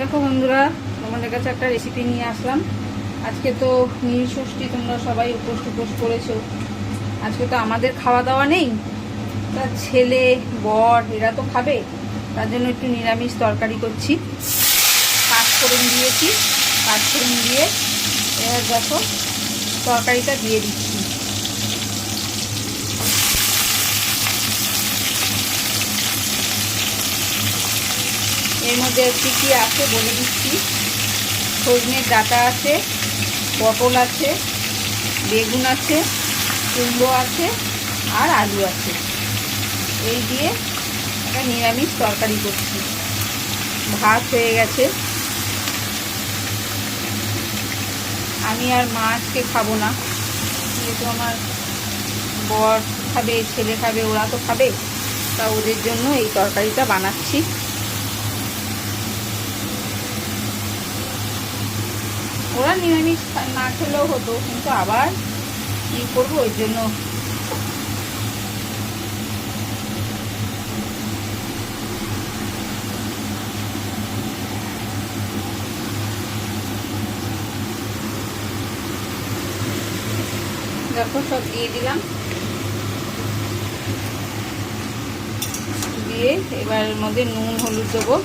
দেখো বন্ধুরা, তোমাদের কাছে একটা রেসিপি নিয়ে আসলাম। আজকে তো নীল ষষ্ঠী, তোমরা সবাই উপোস টুপোস করেছ। আজকে তো আমাদের খাওয়া দাওয়া নেই। তা ছেলে, বর, এরা তো খাবে। তার জন্য একটু নিরামিষ তরকারি করছি। পাঁচফোড়ন দিয়েছি পাঁচফোড়ন দিয়ে এবার দেখো তরকারিটা দিয়ে দিচ্ছি। এর মধ্যে কী কী আছে বলে দিচ্ছি। সজনের ডাটা আছে, পটল আছে, বেগুন আছে, কুমড়ো আছে আর আলু আছে। এই দিয়ে একটা নিরামিষ তরকারি করছি। ভাত হয়ে গেছে। আমি আর মা আজকে খাব না। যেহেতু আমার বর খাবে, ছেলে খাবে, ওরা তো খাবে। তা ওদের জন্য এই তরকারিটা বানাচ্ছি। ওরা নিরামিষ না খেলেও হতো, কিন্তু আবার কী করব, ওই জন্য। দেখো, সব দিয়ে দিলাম। দিয়ে এবার মধ্যে নুন, হলুদ দেবো।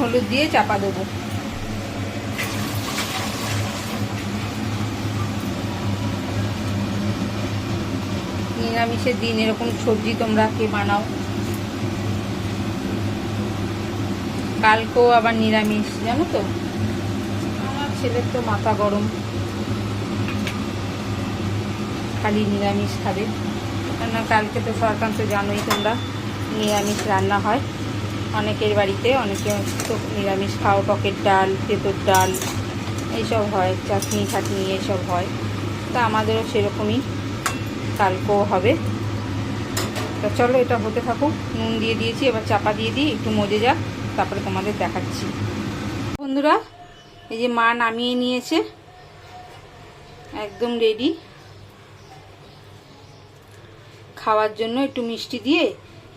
হলুদ দিয়ে চাপা দেবো। নিরামিষের দিন, এরকম সবজি তোমরা কে বানাও? কালকেও আবার নিরামিষ, জানো তো? আমার ছেলের তো মাথা গরম। খালি নিরামিষ খাবে। কেন কালকে তো সরকার তো জানোই তোমরা, নিরামিষ রান্না হয়। অনেকের বাড়িতে, অনেকে তো নিরামিষ খাও, টকের ডাল, তেঁতোর ডাল, এইসব হয়, চাটনি চাটনি এইসব হয়। তা আমাদেরও সেরকমই কালকেও হবে। তা চলো এটা হতে থাকুক, নুন দিয়ে দিয়েছি, এবার চাপা দিয়ে দিই, একটু মজে যাক, তারপরে তোমাদের দেখাচ্ছি। বন্ধুরা, এই যে মা নামিয়ে নিয়েছে, একদম রেডি খাওয়ার জন্য একটু মিষ্টি দিয়ে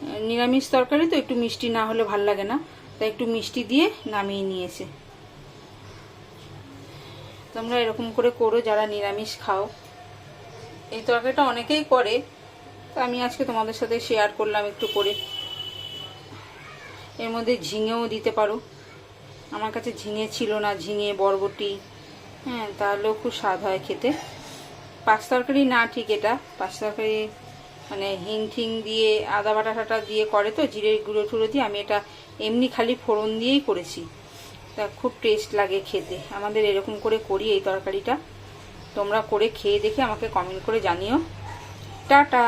নিরামিষ তরকারি তো একটু মিষ্টি না হলে ভালো লাগে না। তাই একটু মিষ্টি দিয়ে নামিয়ে নিয়েছে। তোমরা এরকম করে করো, যারা নিরামিষ খাও। এই তরকারিটা অনেকেই করে, তো আমি আজকে তোমাদের সাথে শেয়ার করলাম একটু করে। এর মধ্যে ঝিঙেও দিতে পারো। আমার কাছে ঝিঙে ছিল না, ঝিঙে, বরবটি হ্যাঁ তাহলেও খুব স্বাদ হয় খেতে। পাঁচ তরকারি না ঠিক এটা। পাঁচ তরকারি মানে হিং ঠিং দিয়ে, আদা বাটা টাটা দিয়ে করে তো জিরে গুঁড়ো টুড়ো দিয়ে, আমি এটা এমনি খালি ফোড়ন দিয়েই করেছি। তা খুব টেস্ট লাগে খেতে। আমাদের এরকম করে করি এই তরকারিটা। তোমরা করে খেয়ে দেখে আমাকে কমেন্ট করে জানিও। টাটা!